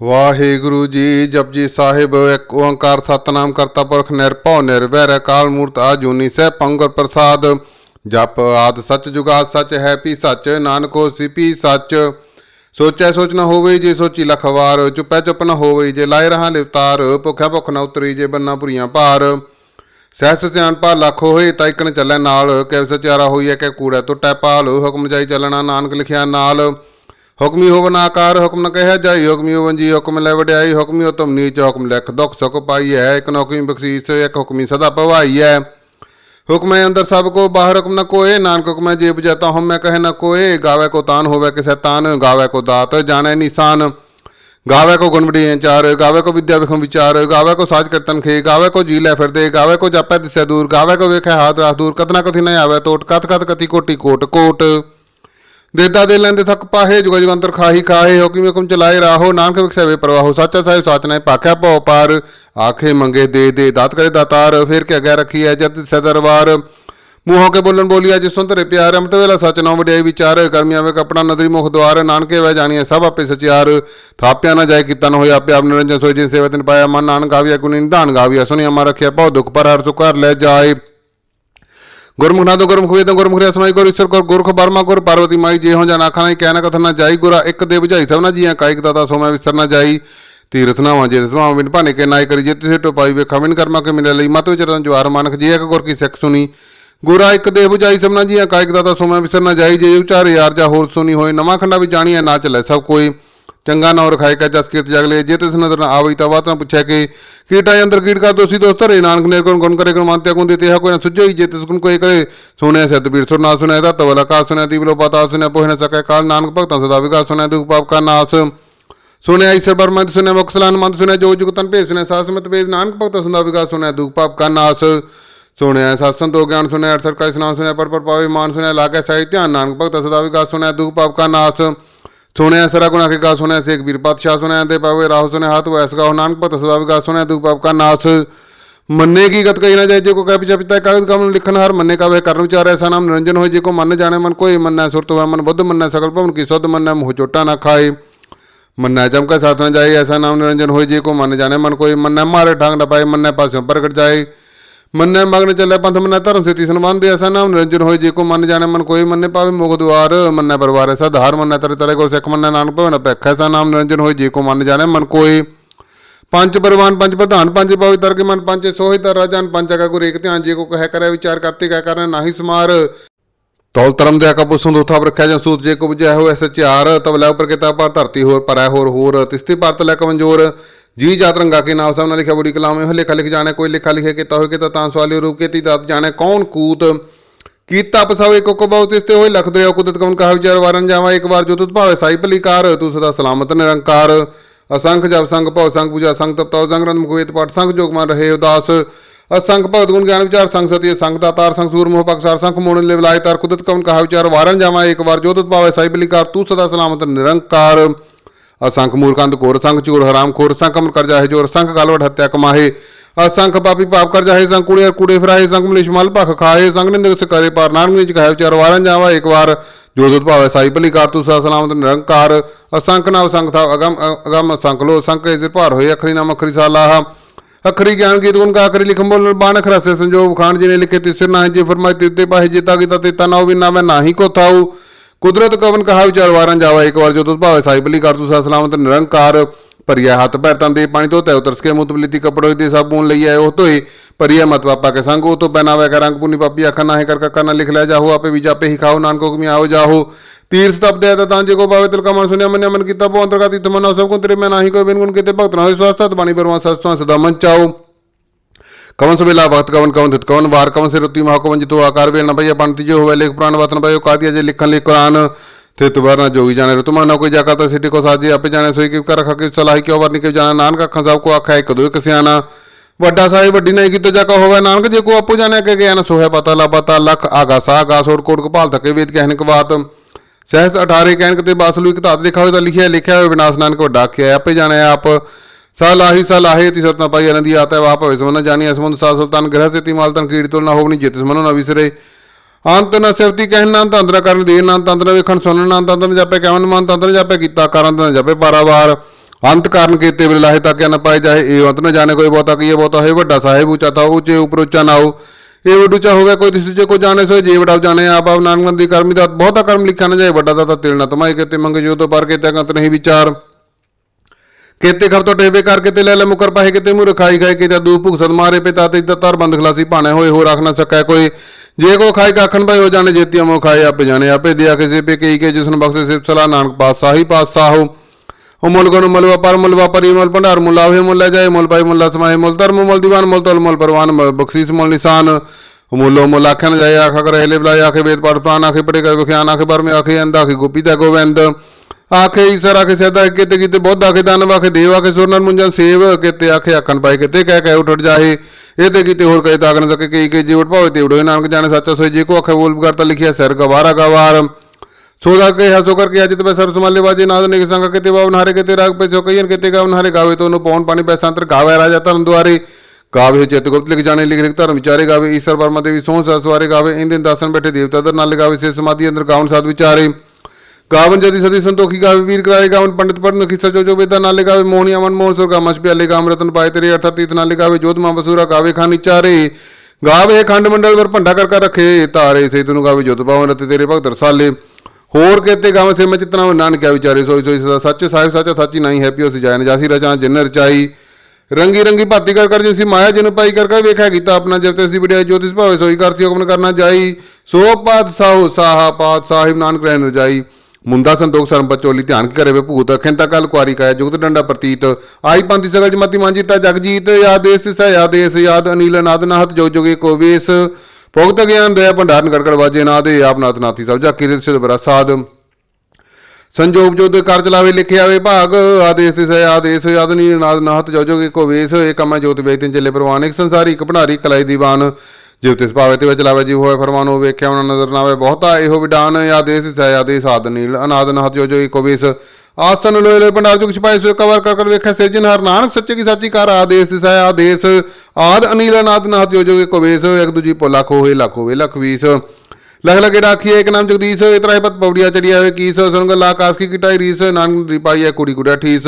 ਵਾਹਿਗੁਰੂ ਜੀ ਜਪਜੀ ਸਾਹਿਬ, ਇੱਕ ਓੰਕਾਰ ਸਤਨਾਮ ਕਰਤਾ ਪੁਰਖ ਨਿਰਭਉ, ਨਿਰਵੈਰ ਅਕਾਲ ਮੂਰਤ ਆਜੂਨੀ ਸਹਿ ਪੰਗੁਰ ਪ੍ਰਸਾਦ। ਜਪ ਆਦ ਸਚ ਜੁਗਾਦ ਸਚ ਹੈ ਪੀ ਸਚ, ਨਾਨਕੋ ਸਿਪੀ ਸਚ। ਸੋਚੈ ਸੋਚ ਨ ਹੋਵੇ ਜੇ ਸੋਚੀ ਲਖ ਵਾਰ, ਚੁਪੈ ਚੁਪ ਨਾ ਹੋਵੇ ਜੇ ਲਾਇ ਰਹਾ ਲਿਵਤਾਰ ਭੁੱਖਿਆ ਭੁੱਖ ਨਾ ਉਤਰੀ ਜੇ ਬੰਨਾ ਭੁਰੀਆਂ ਭਾਰ। ਸਹਿਸ ਸਿਆਣ ਪਾ ਲੱਖ ਹੋਏ ਤਾਂ ਚੱਲੈ ਨਾਲ, ਕਿਵ ਸਚਾਰਾ ਹੈ ਕਿ ਕੂੜਾ ਟੁੱਟੈ ਪਾਲ ਹੁਕਮ ਜਾਈ ਚੱਲਣਾ ਨਾਨਕ ਲਿਖਿਆ ਨਾਲ। ਹੁਕਮੀ ਹੋਵਨ ਆਕਾਰ ਹੁਕਮ ਨ ਕਹਿਆ ਜਾਈ, ਹੁਕਮੀ ਹੋਵਨ ਜੀ ਹੁਕਮ ਲੈ ਵਡਿਆਈ, ਹੁਕਮੀ ਉਤਮ ਨੀਚ, ਹੁਕਮ ਲਿਖ ਦੁਖ ਸੁਖ ਹੈ ਇਕ ਨੌਕਰੀ ਬਖਸ਼ੀਸ, ਇਕ ਹੁਕਮੀ ਸਦਾ ਭਵਾਈ ਹੈ ਹੁਕਮੈ ਅੰਦਰ ਸਭ ਕੋ, ਬਾਹਰ ਹੁਕਮ ਨ ਕੋਏ, ਨਾਨਕ ਹੁਕਮੈ ਜੇ ਬਜਤਾ ਹਮ ਮੈਂ ਕਹਿ ਨ ਕੋਏ। ਗਾਵੇ ਕੋ ਤਾਨ, ਹੋਵੇ ਕਿਸੇ ਤਾਨ ਗਾਵੇ ਕੋ ਦਾਤ, ਜਾਣੈ ਨਿਸ਼ਾਨ। ਗਾਵੇ ਕੋ ਗੁਣ ਬੜੀਆਂ ਚਾਰ, ਗਾਵੇ ਕੋ ਵਿਦਿਆ ਵਿਖਮ ਵਿਚਾਰ, ਗਾਵੇ ਕੋ ਸਾਜ ਕਰਤਨ ਖੇ, ਗਾਵੇ ਕੋ ਜੀ ਲੈ ਫਿਰਦੇ, ਗਾਵੇ ਕੋ ਜਾਪੈ ਦਿਸੈ ਦੂਰ, ਗਾਵੇ ਕੋ ਵੇਖੈ ਹਾਥ ਰਾਸ ਦੂਰ, ਕਤਨਾ ਕਥੀ ਨ ਆਵੇ ਤੋਟ ਕਤ ਕਤ ਕਤੀ ਕੋਟੀ ਕੋਟ ਕੋਟ। ਦੇਦਾ ਦੇ ਲੈਂਦੇ ਥਕ ਪਾਹੇ, ਜੁਗ ਜੁਗੰਤਰ ਖਾਹੀ ਖਾਹੇ ਹੁਕਮ ਹੁਕਮ ਚਲਾਏ ਰਾਹੋ, ਨਾਨਕ ਵਿਖਸਵੇ ਪ੍ਰਵਾਹੋ, ਸੱਚਾ ਸਾਹਿਬ ਸਾਚ ਨੇ ਪਾਖਿਆ ਭਉ ਪਾਰ, ਆਖੇ ਮੰਗੇ ਦੇ ਦੇ, ਦਾਤ ਕਰੇ ਦਾਤਾਰ, ਫਿਰ ਕੇ ਅਗੈ ਰੱਖੀ ਹੈ ਜਦ ਸਦਰਵਾਰ ਮੂੰਹੋਂ ਕੇ ਬੋਲਣ ਬੋਲੀਆ, ਜਿਸ ਸੁੰਦਰੇ ਪਿਆਰ, ਅੰਮ੍ਰਿਤ ਵੇਲਾ ਸਚ ਨਾਮ ਵਡਿਆਈ ਵਿਚਾਰ, ਕਰਮੀਆਂ ਵੇ ਕਪੜਾ ਨਦਰੀ ਮੁਖ ਦਵਾਰ ਨਾਨਕੇ ਵਹਿ ਜਾਣੀਏ ਸਭ ਆਪੇ ਸਚਿਆਰ। ਥਾਪਿਆ ਨਾ ਜਾਏ ਕੀਤਾ ਨ ਹੋਇਆ ਆਪੇ ਆਪ ਨਿਰੰਜਨ, ਸੋਈ ਜਿਨ ਸੇਵਾ ਤਿਨ ਪਾਇਆ ਮਨ, ਨਾਨਕ ਗਾਵਿਆ ਗੁਣੀ ਨਿਧਾਨ ਗਾਵਿਆ ਸੁਨਿਆ ਮਾ ਰੱਖਿਆ ਭਉ ਦੁਖ ਪਰ ਹਰ ਸੁਖ ਹਰ ਲੈ ਜਾਏ। ਗੁਰਮੁਖ ਨਾਦੋ ਗੁਰਮੁਖ ਵੇਦੰ, ਗੁਰਮੁਖ ਰਿਆ ਸਮਾਈ ਗੁਰ, ਈਸ਼ਰ ਗੁਰ, ਗੁਰਖ ਬਰਮਾ ਗੁਰ, ਪਾਰਵਤੀ ਮਾਈ ਜੇ ਹੋ ਜਾਣਾ ਆਖਣਾ ਹੀ ਕਹਿਣਾ ਕਥਨ ਨਾ ਜਾਈ, ਗੁਰਾ ਇੱਕ ਦੇ ਬੁਝਾਈ ਸਭਨਾ ਜੀਆਂ, ਕਾਇਕ ਦਾਤਾ ਸੋ ਮੈਂ ਵਿਸਰ ਨਾ ਜਾਈ, ਤੀਰਥ ਨਾਵਾਂ ਜੇ ਸਮਾਂ ਵਿਨ ਭਾਨੇ ਕੇ ਨਾਇ ਕਰੀ ਜੇ ਤਿਸੇ ਟੋਪਾਈ ਵੇਖਾ ਵਿਨ ਕਰਮਾ ਕੇ ਮਿਲੇ ਲਈ, ਮਤ ਵਿਚਰਨ ਜਵਾਰ ਮਾਨਖ, ਜੇ ਇੱਕ ਗੁਰ ਕੀ ਸਿੱਖ ਸੁਣੀ। ਗੁਰਾ ਇੱਕ ਦੇ ਬੁਝਾਈ ਸਭਨਾ ਜੀਆਂ, ਕਾਇਕ ਦਾਤਾ ਸੋ ਮੈਂ ਵਿਸਰ ਨਾ ਜਾਈ, ਜੇ ਉਚਾਰ ਯਾਰ ਜਾ ਹੋਰ ਸੁਣੀ ਹੋਏ, ਨਵਾਂ ਖੰਡਾ ਵੀ ਜਾਣੀਐ, ਨਾ ਚੱਲੇ ਸਭ ਕੋਈ। ਚੰਗਾ ਨਾ ਰਖਾਇ ਕਾ ਜਸ ਕੀਰਤ ਜਗ ਲੈ। ਜੇ ਤਿਸ ਨਦਰ ਨਾ ਆਵਈ ਤਾਂ ਬਾਤ ਨਾ ਪੁੱਛਿਆ ਕਿ। ਕੀਟਾ ਅੰਦਰ ਕੀਟ ਕਾ ਦੋਸੀ ਦੋਸਤ ਰੇ ਨਾਨਕ ਨੇ ਕੋਣ ਕੋਣ ਕਰੇ ਕੋਣ ਮੰਤਿਆ ਕੋਣ ਦੇਤੇ। ਹੈ ਕੋਈ ਨਾ ਸੁਝੋਈ ਜੇ ਤਿਸ ਕੋਣ ਕੋਈ ਕਰੇ। ਸੁਣਿਆ ਸਤਬੀਰ ਸੁਰ ਨਾ ਸੁਣਿਆ ਦਾ ਤਵਲਾ ਕਾ ਸੁਣਿਆ ਦੀਵਲੋ ਪਤਾ ਸੁਣਿਆ ਪੋਹਿ ਨਾ ਸਕੇ ਕਾਲ। ਨਾਨਕ ਭਗਤਾਂ ਸਦਾ ਵਿਗਾ ਸੁਣਿਆ ਦੁਖ ਪਾਪ ਕਾ ਨਾਸ। ਸੁਣਿਆ ਈਸ਼ਰ ਬਰਮੰਦ ਸੁਣਿਆ ਮੁਕਸਲਾਨ ਮੰਦ ਸੁਣਿਆ ਜੋ ਜੁਗਤਨ ਭੇਜ ਸੁਣਿਆ ਸਾਸਮਤ ਵੇਦ ਨਾਨਕ ਭਗਤਾਂ ਸਦਾ ਵਿਗਾ ਸੁਣਿਆ ਦੁਖ ਪਾਪ ਕਾ ਨਾਸ। ਸੁਣਿਆ ਸਤਸੰਗ ਤੋਂ ਗਿਆਨ ਸੁਣਿਆ ਅਰਸਰ ਕਾ ਇਸਨਾਮ ਸੁਣਿਆ ਪਰ ਪਰ ਪਾਵੇ ਮਾਨ ਸੁਣਿਆ ਲਾਗੇ ਸਾਈ ਧਿਆਨ। ਨਾਨਕ ਭਗਤਾਂ ਸਦਾ ਵਿਗਾ ਸੁਣਿਆ ਦੁਖ ਪਾਪ ਕਾ ਨਾਸ। ਸੁਣਿਆ ਸਰਾ ਗੁਣਾ ਕੇ ਗਾ ਸੁਣਿਆ ਸੇਖ ਵੀਰ ਪਾਤਸ਼ਾਹ ਸੁਣਿਆ ਤੇ ਪਾਵੇ ਰਾਹ ਸੁਣਿਆ, ਹੱਥ ਵੈਸ ਗਾ ਨਾਨਕ ਭਗਤ ਸਦਾ ਵਿਗਾ ਸੁਣਿਆ ਦੁਖ ਪਾਪ ਕਾ ਨਾਸ ਮੰਨੇ ਕੀ ਗਤ ਕਹੀ ਨਾ ਜਾਏ, ਜੇ ਕੋ ਕਹਿ ਪਿਛਾ ਪਿਤਾ ਕਾਗਦ ਕਮ ਲਿਖਨ ਹਰ ਮੰਨੇ ਕਾ ਵੇ ਕਰਨ ਵਿਚਾਰ ਐਸਾ ਨਾਮ ਨਿਰੰਜਨ ਹੋਏ, ਜੇ ਕੋ ਮਨ ਜਾਣੇ, ਮਨ ਕੋਈ ਮੰਨੈ, ਸੁਰਤ ਹੋਇ ਮਨ ਬੁੱਧ ਮੰਨੈ ਸਕਲ ਭਵਨ ਕੀ ਸੁਧ ਮੰਨੈ, ਮੋਹ ਚੋਟਾ ਨਾ ਖਾਏ। ਮੰਨੈ ਜਮ ਕਾ ਸਾਥ ਨਾ ਜਾਏ, ਐਸਾ ਨਾਮ ਨਿਰੰਜਨ ਹੋਏ, ਜੇ ਕੋ ਮਨ ਜਾਣੇ, ਮਨ ਕੋਈ ਮੰਨੈ, ਮਾਰੇ ਠਾਂਗ ਨਾ ਪਾਏ, ਮੰਨੈ ਪਾਸਿਓਂ ਪ੍ਰਗਟ ਜਾਏ। ਮੰਨੈ ਮਗਨ ਚੱਲੇ ਪੰਥ ਮੰਨੈ ਧਰਮ ਸੇਤੀ ਸੰਬੰਧ ਐਸਾ ਨਾਮ ਨਿਰੰਜਨ ਹੋਏ, ਜੇ ਕੋ ਮਨ ਜਾਣੇ ਮਨ ਕੋਈ ਮੰਨੇ ਪਾਵੇ ਮੁਖ ਦੁਆਰ, ਮੰਨੈ ਪਰਵਾਰ ਐਸਾ ਧਾਰ ਮੰਨੈ ਤਰੇ ਤਰੇ ਕੋ ਸਿੱਖ ਮੰਨੈ ਨਾਨਕ ਭਵਨ ਅਪੇਖ ਐਸਾ ਨਾਮ ਨਿਰੰਜਨ ਹੋਏ, ਜੇ ਕੋ ਮਨ ਜਾਣੇ ਮਨ ਕੋਈ। ਪੰਜ ਪਰਵਾਨ, ਪੰਜ ਪ੍ਰਧਾਨ, ਪੰਜ ਪਵਿੱਤਰ ਕੇ ਮਨ, ਪੰਜ ਸੋਹਿ ਤਰ ਰਾਜਨ, ਪੰਜ ਕਾ ਗੁਰ ਏਕ ਧਿਆਨ, ਜੇ ਕੋ ਕਹਿ ਕਰੇ ਵਿਚਾਰ ਕਰਤੇ ਕਹਿ ਕਰਨਾ ਨਾਹੀ ਸਮਾਰ। ਤੌਲ ਧਰਮ ਦੇ ਆਕਾ ਪੁਸੁੰ ਦੋਥਾ ਰੱਖਿਆ ਜਾਂ ਸੂਤ, ਜੇ ਕੋ ਬੁਝਿਆ ਹੋਇ ਐਸ ਚਾਰ ਤਬ ਲੈ ਉਪਰ ਕਿਤਾ ਪਰ ਧਰਤੀ ਹੋਰ, ਪਰੈ ਹੋਰ ਹੋਰ, ਤਿਸਤੀ ਪਰਤ ਲੈ ਕਮਜੋਰ। ਜੀ ਜਾਤ ਰੰਗਾ ਕੇ ਨਾਮ ਸਭ ਨਾਲ ਲਿਖਿਆ, ਬੁੜੀ ਕਲਾਮੇ ਹੋ ਲਿਖਾ ਲਿਖ ਜਾਣਾ, ਕੋਈ ਲਿਖਾ ਲਿਖੇ ਕੀਤਾ ਹੋਏ, ਕਿਤਾ ਤਾਂ ਸਵਾਲੀ ਰੂਪ ਕੇ ਤੀ, ਦਾਤ ਜਾਣੇ, ਕੌਣ ਕੂਤ? ਕੀਤਾ ਪਸਾਵੇ, ਕੋ ਕੋ ਬਹੁਤ ਇਸਤੇ ਹੋਏ ਲਖ ਦਰਿਆ ਕੁਦਤ ਕਵਨ ਕਹਾ ਵਿਚਾਰ, ਵਾਰਨ ਜਾਵਾ, ਇੱਕ ਵਾਰ ਜੋ ਤੁਤ ਭਾਵੇ, ਸਾਈ ਭਲੀਕਾਰ, ਤੂੰ ਸਦਾ ਸਲਾਮਤ ਨਿਰੰਕਾਰ। ਅਸੰਖ ਜਪ, ਸੰਗ ਭਉ, ਸੰਗ ਪੂਜਾ, ਸੰਗ ਤਪਤਾਉ ਸੰਗ ਰੰਗ ਮੁਕਵੇਤ ਪਾਠ, ਸੰਗ ਜੋਗਮਨ ਰਹੇ ਉਦਾਸ। ਅਸੰਖ ਭਗਤ ਗੁਣ ਗਿਆਨ ਵਿਚਾਰ, ਸੰਗ ਸਤੀ ਸੰਗ ਦਾਤਾਰ, ਸੰਗ ਸੂਰ ਮੋਹ ਪਕਸਾਰ ਸੰਖ ਮੋਣ ਲੈ ਵਿਲਾਇ ਤਾਰ ਕੁਦਤ ਕਵਨ ਕਹਾ ਵਿਚਾਰ, ਵਾਰਨ ਜਾਵਾ, ਇੱਕ ਵਾਰ ਜੋ ਤੁਤ ਭਾਵੇ, ਸਾਈ ਭਲੀਕਾਰ, ਤੂੰ ਸਦਾ ਸਲਾਮਤ ਨਿਰੰਕਾਰ। ਅਸੰਖ ਮੂਰਖੰਦ ਕੋਰ ਸੰਖ ਚੂਰ ਹਰਾਮ ਖੋਰ ਸੰਖ ਅਮਰ ਕਰ ਜਾਹੇ ਜੋਰ ਸੰਖ ਗਲਵਟ ਹੱਤਿਆ ਕਮਾਹੇ। ਅਸੰਖ ਪਾਪੀ ਪਾਪ ਕਰ ਜਾਹੇ ਸੰਖ ਕੁੜੇ ਕੁੜੇ ਫਿਰਾਹੇ ਸੰਖ ਮਲਿਸ਼ ਮਲ ਭਖ ਖਾਏ ਸੰਖ ਨਿੰਦਕ ਕਰੇ ਪਾਰ ਨਾਨਕ ਨਿਜ ਕਹੇ ਵਿਚਾਰ ਵਾਰਨ ਜਾਵਾ ਇੱਕ ਵਾਰ। ਜੋ ਦੁੱਧ ਭਾਵੇ ਸਾਈ ਭਲੀ ਕਾਰ ਤੂੰ ਸਦਾ ਸਲਾਮਤ ਨਿਰੰਕਾਰ। ਅਸੰਖ ਨਾਮ ਸੰਖ ਥਾ ਅਗਮ ਅਗਮ ਸੰਖ ਲੋ ਸੰਖ ਇਸ ਭਾਰ ਹੋਏ, ਅਖਰੀ ਨਾਮ ਅਖਰੀ ਸਾਲਾਹ। ਅਖਰੀ ਗਿਆਨ ਗੀਤ ਗੁਣ ਗਾ ਕਰੀ ਲਿਖਮ ਬੋਲਣ ਬਾਣ ਖਰਸੇ ਸੰਜੋਗ ਖਾਨ ਜੀ ਨੇ ਲਿਖੇ ਤਿਸਰ ਨਾ ਜੇ ਫਰਮਾਈ ਤਿੱਤੇ ਪਾਹੇ ਜੀਤਾ ਕੀਤਾ ਤੇਤਾ ਨਾ ਵੀ ਨਾ ਮੈਂ ਨਾਹੀ ਕੋ ਥਾਉ ਕੁਦਰਤ ਕਵਨ ਕਹਾ ਵਿਚਾਰ ਵਾਰਾਂ ਜਾਵਾ, ਇੱਕ ਵਾਰ ਜਦੋਂ ਤੁਧ ਭਾਵੇ ਸਾਈਬਲੀ ਕਰ ਤੂੰ ਸਦਾ ਸਲਾਮਤ ਨਿਰੰਕਾਰ ਪਰਿਆ ਹੱਥ ਪੈਰ ਤਨ ਦੇ ਪਾਣੀ ਧੋਤੇ ਉਤਰਸ ਕੇ ਮੁਤਬਲੀਤੀ ਕਪੜੋ ਦੇ ਸਾਬੂਨ ਲਈ ਆਏ ਉਹ ਧੋਏ। ਪਰਿਆ ਮਤ ਪਾਪਾ ਕੇ ਸੰਗ ਉਹ ਤੋਂ ਪਹਿਨਾਵੇ ਕਰ ਰੰਗ ਪੁਨੀ ਪਾਪੀ ਅੱਖਾਂ ਨਾਹੇ ਕਰ ਕਾ ਨਾ ਲਿਖ ਲਿਆ ਜਾਹੋ, ਆਪੇ ਵੀ ਜਾਪੇ ਹੀ ਖਾਓ, ਨਾਨਕੋ ਕਮੀ ਆਓ ਜਾਹੋ। ਤੀਰਥ ਤਪ ਦੇ ਤਾਂ ਤਾਂ ਜੇ ਕੋ ਬਾਵੇ ਤਿਲ ਕਮਨ ਸੁਨਿਆ ਮਨ ਮਨ ਕੀਤਾ ਪੋ ਅੰਤਰ ਕਾ ਤਿਤ ਮਨੋ ਸਭ ਕੋ ਤੇਰੇ ਮੈਂ ਨਾਹੀ ਕੋਈ ਬਿਨ ਗੁਣ ਕੀਤੇ ਭਗਤ ਨਾ ਹੋਏ ਸਵਸਤ ਬਾਣੀ ਪਰਮਾ ਸਤਸੋਂ ਸਦਾ ਮਨ ਚਾਓ ਕਵਨ ਸਵੇਲਾ ਵਕਤ ਕਵਨ ਕਵਨ ਦਿਤ ਕਵਨ, ਵਾਰ ਕਵਨ ਸੇ ਰੁਤੀ ਮਹਾ ਕਵਨ ਜਿਤੋ ਆਕਾਰ ਵੇਲ ਨ ਭਈਆ ਪੰਡਤੀ ਜੋ ਹੋਵੇ ਲੇਖ ਪੁਰਾਣ ਵਤਨ ਭਇਓ ਕਾਦੀਆ ਜੇ ਲਿਖਣ ਲਈ ਕੁਰਾਨ ਤੇ ਤੁਬਾਰ ਨਾ ਜੋਗੀ ਜਾਣੇ ਰਤਮਾ ਨਾ ਕੋਈ ਜਾਕਾ ਤਾਂ ਸਿੱਟੀ ਕੋ ਸਾਜੀ, ਆਪੇ ਜਾਣੇ ਸੋਈ ਕਿ ਕਰ ਰਖਾ, ਕਿ ਸਲਾਹੀ ਕਿਉ ਵਰਨੀ ਕਿ ਜਾਣਾ, ਨਾਨਕ ਅੱਖਾਂ ਸਭ ਕੋ ਆਖਾ ਇੱਕ ਦੋ ਇੱਕ ਸਿਆਣਾ। ਵੱਡਾ ਸਾਹਿਬ ਵੱਡੀ ਨਹੀਂ ਕੀਤਾ ਜਾਕਾ ਹੋਵੇ, ਨਾਨਕ ਜੇ ਕੋ ਆਪੋ ਜਾਣਿਆ ਕਿ ਗਿਆਨ, ਸੋਹਿ ਪਤਾ ਲਾ ਪਤਾ, ਲਖ ਆਗਾ ਸਾ ਗਾ, ਸੋੜ ਕੋਟ ਕਪਾਲ ਤਕੇ ਵੇਦ ਕਹਿਣ ਕ ਬਾਤ। ਸਹਿਸ 18 ਕਹਿਣ ਤੇ ਬਾਸਲੂ ਇੱਕ ਧਾਤ ਲਿਖਾ ਹੋਇਆ ਤਾਂ ਲਿਖਿਆ ਲਿਖਿਆ ਹੋਇਆ ਵਿਨਾਸ਼ ਨਾਨਕ ਵੱਡਾ ਆਖਿਆ, ਆਪੇ ਜਾਣੇ ਆਪ। ਸਲਾਹੀ ਸਲਾਹੇ ਤੀ ਸਤਨਾ ਪਾਈ ਅਨੰਦੀ ਆਤਾ ਵਾ ਭਵੇ ਸਮਨ ਜਾਣੀ ਅਸਮਨ ਸਾ ਸੁਲਤਾਨ ਗ੍ਰਹ ਸੇ ਤੀ ਮਾਲ ਤਨ ਕੀੜੀ ਤੋਲ ਨਾ ਹੋਵਨੀ ਜਿਤ ਸਮਨੋ ਨਾ ਵਿਸਰੇ। ਅੰਤ ਨ ਸੇਵਤੀ ਕਹਿਣ ਨਾ ਤੰਤਰਾ ਕਰਨ ਦੇ ਨਾ ਤੰਤਰਾ ਵੇਖਣ ਸੁਣਨ, ਨਾ ਤੰਤਰਾ ਜਾਪੇ ਕਵਨ ਮਨ ਤੰਤਰਾ ਜਾਪੇ ਕੀਤਾ ਕਰਨ ਨਾ ਜਾਪੇ ਪਾਰਾਵਾਰ ਅੰਤ ਕਾਰਨ ਕੀਤੇ ਬਿਨ ਲਾਹੇ ਤਾਕਿਆ ਨਾ ਪਾਏ ਜਾਏ, ਇਹ ਅੰਤ ਨਾ ਜਾਣੇ ਕੋਈ ਬਹੁਤਾ ਕੀਏ ਬਹੁਤਾ ਹੈ ਵੱਡਾ ਸਾਹਿਬ, ਉੱਚਾ ਤਾ ਉੱਚੇ ਉਪਰ ਉਚਾ ਨਾ ਹੋ ਇਹ ਵੱਡ ਉੱਚਾ ਹੋਵੇ ਕੋਈ ਤਿਸ ਜੇ ਕੋ ਜਾਣੇ ਸੋ, ਜੇ ਵਡਾਉ ਜਾਣੇ, ਆਪ ਆਪ ਨਾਨਕ ਦੀ ਕਰਮੀ ਦਾ ਬਹੁਤਾ ਕਰਮ ਲਿਖਿਆ ਨਾ ਜਾਏ, ਵੱਡਾ ਦਾ ਤਾਂ ਤਿਲ ਨਾ ਤਮਾਏ ਕਿਤੇ, ਮੰਗੇ ਜੋ ਤੋਂ ਪਰ ਕਿਤੇ ਕੰਤ ਨਹੀਂ ਵਿਚਾਰ। ਕਿਤੇ ਖਰ ਤੋਂ ਟੇਵੇ ਕਰ, ਕਿਤੇ ਲੈ ਲੈ ਮੁਕਰ ਪਾਏ ਕਿਤੇ ਮੂਰ ਖਾਈ ਖਾਏ ਕਿਤੇ ਦੂ ਭੁਖ ਸਦ ਮਾਰੇ ਪਿਤਾ ਤੇ ਤਰ ਬੰਦ ਖਲਾਸੀ ਭਾਣੇ ਹੋਏ ਹੋ ਰੱਖ ਨਾ ਸਕੈ ਕੋਈ। ਜੇ ਕੋ ਖਾਈ ਕਾਖਣ ਭਾਈ ਹੋ ਜਾਣੇ ਜੇਤੀ ਮੋ ਖਾਏ, ਆਪੇ ਜਾਣੇ ਆਪੇ ਦਿਆ ਕਿਸੇ ਪੇ ਕਈ ਕੇ ਜਿਸਨ ਬਖਸ਼ੇ ਸਿਫਤ ਸਲਾ ਨਾਨਕ ਪਾਤਸ਼ਾਹੀ ਪਾਤਸ਼ਾਹੋ ਉਹ ਮੁਲ ਗਣ, ਮੁਲ ਵਪਾਰ, ਮੁਲ ਵਪਾਰੀ, ਮੁਲ ਭੰਡਾਰ, ਮੁਲ ਆਵੇ, ਮੁਲ ਲੈ ਜਾਏ, ਮੁਲ ਭਾਈ ਮੁਲ ਸਮਾਏ ਮੁਲ ਧਰਮ, ਮੁਲ ਦੀਵਾਨ, ਮੁਲ ਤਲ, ਮੁਲ ਪਰਵਾਨ ਬਖਸ਼ੀਸ, ਮੁਲ ਨਿਸ਼ਾਨ। ਮੁੱਲੋ ਮੁਲ ਆਖਣ ਜਾਏ, ਆਖਾ ਕਰ ਹਲੇ ਬਲਾਏ, ਆਖੇ ਵੇਦ ਪਾਠ ਪ੍ਰਾਨ, ਆਖੇ ਪੜੇ ਕਰ ਵਿਖਿਆਨ, ਆਖੇ ਪਰ ਬਰਮੇ, ਆਖੇ ਅੰਦਾ ਆਖੇ ਗੋਪੀ ਦਾ ਗੋਵਿੰਦ। ਆਖੇ ਈਸ਼ਰ ਆਖੇ ਸਦਾ ਕਿਤੇ ਕਿਤੇ ਬੁੱਧ, ਆਖੇ ਦਾਨਵ ਆਖੇ ਦੇਵ, ਆਖੇ ਸੁਰਨਰ ਮੁੰਜਨ ਸੇਵ, ਕਿਤੇ ਆਖੇ ਆਖਣ ਪਾਏ, ਕਿਤੇ ਕਹਿ ਕਹਿ ਉੱਠ ਜਾਏ ਇਹ ਤੇ ਕਿਤੇ ਹੋਰ ਕਹੇ ਤਾਕ ਸਕੇ ਕਈ ਕਈ ਜੀਵਟ ਭਾਵੇਂ ਤੇ ਉਡੋਏ ਨਾਨਕ ਜਾਣੇ ਸੱਚਾ ਸੋਈ ਜੇ ਕੋ ਆਖੇ ਬੋਲ ਕਰਤਾ ਲਿਖਿਆ ਸਿਰ ਗਵਾਰਾ ਗਵਾਰ। ਸੋ ਦਾ ਕੇ ਹਸੋ ਕਰਕੇ ਅਜਿਤ ਬੈ ਸਰ ਸਮਾਲੇ ਬਾਜੇ ਨਾਦ ਨਿਕ ਸੰਗ ਕਿਤੇ ਬਾਵਨ ਹਾਰੇ, ਕਿਤੇ ਰਾਗ ਪੇ ਚੋਕਈਨ ਕਿਤੇ ਗਾਵਨ ਹਾਰੇ ਗਾਵੇ ਤੋ ਨੂੰ ਪੌਣ ਪਾਣੀ ਬੈਸਾਂਤਰ ਗਾਵੇ ਰਾਜਾ ਧਰਮ ਦੁਆਰੇ। ਗਾਵੇ ਚਿਤ ਗੁਪਤ ਲਿਖ ਜਾਣੇ, ਲਿਖ ਲਿਖ ਧਰਮ ਵਿਚਾਰੇ ਗਾਵੇ, ਈਸ਼ਰ ਵਰਮਾ ਦੇਵੀ ਸੋਹਣ ਸਸ ਦੁਆਰੇ ਗਾਵੇ ਇੰਨ ਦਾਸਨ ਬੈਠੇ ਦੇਵਤਾ ਦਰ ਨਾਲ ਗਾਵੇ ਸੇ ਸਮਾਧੀ ਅੰਦਰ ਗਾਉਣ ਸਾਧ ਵਿਚਾਰੇ। ਗਾਵਨ ਜਦੀ ਸਦੀ ਸੰਤੋਖੀ ਗਾਵੇ ਵੀਰ ਕਰਾਏ ਗਾਵਨ ਪੰਡਿਤ ਪੜਨ ਖਿਸਾ ਜੋ ਜੋ ਵੇਦਾ ਨਾਲੇ ਗਾਵੇ ਮੋਹਣੀ ਅਮਨ ਮੋਹਨ ਸੁਰ ਗਾਮਸ ਪਿਆਲੇ ਗਾਮ ਰਤਨ ਪਾਏ ਤੇਰੇ ਅਰਥ ਤੀਤ ਨਾਲੇ ਗਾਵੇ ਜੋਤ ਮਾਂ ਬਸੂਰਾ ਗਾਵੇ ਖਾਨੀ ਚਾਰੇ। ਗਾਵੇ ਖੰਡ ਮੰਡਲ ਵਰ ਭੰਡਾ ਕਰ ਕਰ ਰੱਖੇ, ਤਾਰੇ ਸੇ ਤੈਨੂੰ ਗਾਵੇ ਜੋਤ ਪਾਵਨ ਰਤੇ ਤੇਰੇ ਭਗਤ ਰਸਾਲੇ। ਹੋਰ ਕੇਤੇ ਗਾਵੇਂ ਸੇ ਮੈਂ ਚਿਤਨਾ ਨਾਨਕਿਆ ਵਿਚਾਰੇ, ਸੋਈ ਸੋਈ ਸਦਾ ਸੱਚ, ਸਾਹਿਬ ਸੱਚ, ਸੱਚੀ ਨਹੀਂ ਹੈਪੀ ਉਸ ਜਾਇਨ ਜਾਸੀ ਰਚਨਾ ਜਿਨ ਰਚਾਈ। ਰੰਗੀ ਰੰਗੀ ਭਾਤੀ ਕਰ ਕਰ ਜਿਨਸੀ ਮਾਇਆ, ਜਿਨ ਪਾਈ ਕਰ ਕਰ ਵੇਖਿਆ ਕੀਤਾ ਆਪਣਾ ਜਬ ਤੇ ਸੀ ਵਿੜਿਆ ਜੋਤਿਸ ਭਾਵੇ ਸੋਈ ਕਰਸੀ ਹੁਕਮ ਕਰਨਾ ਜਾਈ। ਸੋ ਪਾਤ ਸਾਹੋ ਸਾਹਾ ਪਾਤ ਸਾਹਿਬ ਨਾਨਕ ਰਹਿਣ ਰਜਾਈ। ਮੁੰਦਾ ਸੰਤੋਖ ਸਰਮ ਬਚੋਲੀ ਧਿਆਨ ਕਰੇ ਵੇ ਭੂਤ ਖਿੰਤਾ ਕਲ ਕੁਆਰੀ ਕਾਇਆ, ਜੁਗਤ ਡੰਡਾ ਪ੍ਰਤੀਤ। ਆਈ ਪੰਥੀ ਸਗਲ ਜਮਤੀ ਮਾਂਜੀਤਾ ਜਗਜੀਤ ਯਾਦ ਤਿਸਾ ਯਾਦ ਯਾਦ ਅਨੀਲ ਨਾਦ ਨਾਹਤ, ਜੋ ਜੋਗੇ ਕੋ ਵੇਸ। ਭੁਗਤ ਗਿਆਨ ਦਇਆ ਭੰਡਾਰਨ ਕਰ ਵਾਜੇ ਨਾਦੇ ਆਪ ਨਾਥ ਨਾਥੀ ਸਭ ਜਾ ਕਿਰਤ ਸਿਧ ਬਰਸਾਦ ਸੰਜੋਗ ਜੋ ਕਰ ਚਲਾਵੇ ਲਿਖਿਆ ਵੇ ਭਾਗ ਆਦੇਸ ਤੇ ਸੇ ਆਦੇਸ ਆਦਨੀ ਨਾਦ ਨਾਹਤ, ਜੋ ਜੋ ਕੋ ਵੇਸ। ਏ ਜੋਤ ਵੇਤਨ ਚੱਲੇ ਪ੍ਰਵਾਨ, ਇੱਕ ਸੰਸਾਰੀ, ਇੱਕ ਭੰਡਾਰੀ ਕਲਾਈ ਦੀਵਾਨ। ਜੇ ਤੇ ਸਭਾਵੇ ਤੇ ਲਾਵੇ, ਜੀ ਹੋਏ ਫਰਮਾਨੋ ਵੇਖਿਆ, ਉਹਨਾਂ ਨਜ਼ਰ ਨਾ ਆਵੇ। ਬਹੁਤਾ ਇਹੋ ਵਿਡਾਨ ਆਦੇਸ ਸਿਆਦੇਸ ਆਦਨੀਲ ਅਨਾਦਨ ਹਤ ਜੋ ਜੋ ਇਕੋ ਬਿਸ ਆਸਨ ਲੋਏ ਲੈ ਪੰਡਾਰ ਜੁਗ ਛਪਾਏ ਸੋ ਕਵਰ ਕਰ ਕਰ ਵੇਖਿਆ ਸਿਰਜਨ ਹਰ ਨਾਨਕ ਸੱਚੇ ਕੀ ਸੱਚੀ ਕਰ ਆਦੇਸ ਸਹਿ ਆਦੇਸ ਆਦ ਅਨੀਲ, ਅਨਾਦ ਨਾਥ ਜੋ ਜੋ ਕੋ ਵੇਸ ਇੱਕ ਦੂਜੀ ਪੋ ਲੱਖ ਹੋਏ, ਲੱਖ ਹੋਵੇ ਲੱਖ 20 लख लगे राखी एक नाम जगदीश इतराय पत पवड़िया चढ़िया हुए कीस सुनग ला कास की किटाई रीस नान रिपाई है कुड़ी कुड़ा ठीस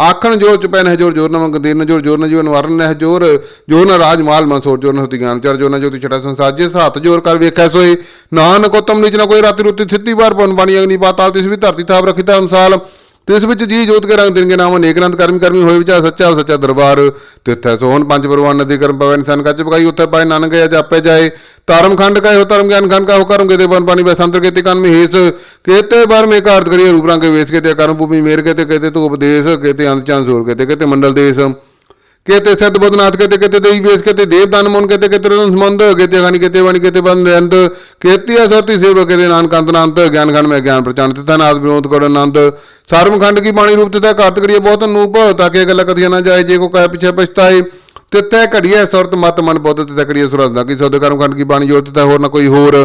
आखन जोर चपैन है जोर जोर न मंग दिन जोर जोर न जीवन वरण है जोर जोर न राज माल मनसोर जोर न होती ज्ञान चर जोर न ज्योति छटा संसाजे हाथ जोर कर वेखै सोए नानक कोतम निच न कोई राति रुति स्थिति बार पन बाणी अग्नि पाताल तिस भी धरती थाप रखी था अनुसाल ਤੇ ਇਸ ਵਿੱਚ ਜੀ ਜੋਤ ਕੇ ਰੰਗ ਦਿਨਗੇ ਨਾਮ ਅਨੇਕ ਅਨੰਤ ਕਰਮੀ ਕਰਮੀ ਹੋਏ ਵਿਚਾਰ ਸੱਚਾ ਸੱਚਾ ਦਰਬਾਰ। ਤਿੱਥੈ ਸੋਹਣ ਪੰਜ ਪਰਵਾਨ ਨਦੀ ਕਰਮ ਪਵੈ ਇਨਸਾਨ ਕੱਚ ਪਕਾਈ, ਉੱਥੇ ਪਾਏ ਨਾਨਕ ਗਿਆ ਜਾਪੇ ਜਾਏ। ਧਰਮ ਖੰਡ ਕਾ ਹੋ ਧਰਮ, ਗਿਆਨ ਖੰਡ ਕਾ ਹੋ ਕਰਮ ਕੇ ਤੇ ਬਨ ਪਾਣੀ ਬੈ ਸੰਤਰ ਕੇ ਤੇ ਕਨ ਮਹੇਸ। ਕੇਤੇ ਬਾਰ ਮੇ ਕਾਰਤ ਕਰੀਏ ਰੂਪ ਰੰਗ ਕੇ ਵੇਸ ਕੇ ਤੇ ਕਰਮ ਭੂਮੀ ਮੇਰ ਕੇ ਤੇ ਕਹਤੇ ਤੂੰ ਉਪਦੇਸ਼ ਕਹਤੇ ਅੰਤ ਚਾਂ ਸੂਰ ਕੇ ਤੇ ਕਹਤੇ ਮੰਡਲ ਦੇਸ਼। ਕਹਤੇ ਸਦ ਬਦਨਾਥ ਕਹਤੇ ਕਹਤੇ ਦੇਈ ਵੇਸ ਕਹਤੇ ਦੇਵ ਦਾਨ ਮਨ ਕਹਤੇ ਕਹਤੇ ਰਤਨ ਸੰਬੰਧ ਕਹਤੇ ਗਾਨੀ ਕਹਤੇ ਵਾਣੀ ਕਹਤੇ ਬੰਦ ਰੰਦ ਕਹਤੇ ਅਸਰਤੀ ਸੇਵ ਕਹਤੇ ਨਾਨਕ ਅੰਤ ਨਾਨਤ ਗਿਆਨ ਖੰਡ ਮੈਂ ਗਿਆਨ ਪ੍ਰਚਾਨ ਤਿਥਾ ਨਾਦ ਵਿਨੋਦ ਕਰੋ ਆਨੰਦ। ਸਰਮ ਖੰਡ ਕੀ ਬਾਣੀ ਰੂਪ ਤਿਤਾ ਕਾਰਤ ਕਰੀਏ ਬਹੁਤ ਨੂਪ ਤਾਂ ਕਿ ਗੱਲ ਕਦੀਆਂ ਨਾ ਜਾਏ, ਜੇ ਕੋ ਕਹੇ ਪਿਛੇ ਪਛਤਾਏ। ਤਿੱਤੈ ਘੜੀਐ ਸੁਰਤ ਮਤ ਮਨ ਬੁੱਧ ਤਿੱਤੈ ਕਰੀਏ ਸੁਰਤ ਦਾ ਕੀ ਸੋਦ ਕਰਮ ਖੰਡ ਕੀ ਬਾਣੀ ਜੋਤ ਤੇ ਹੋਰ ਨਾ ਕੋਈ ਹੋਰ।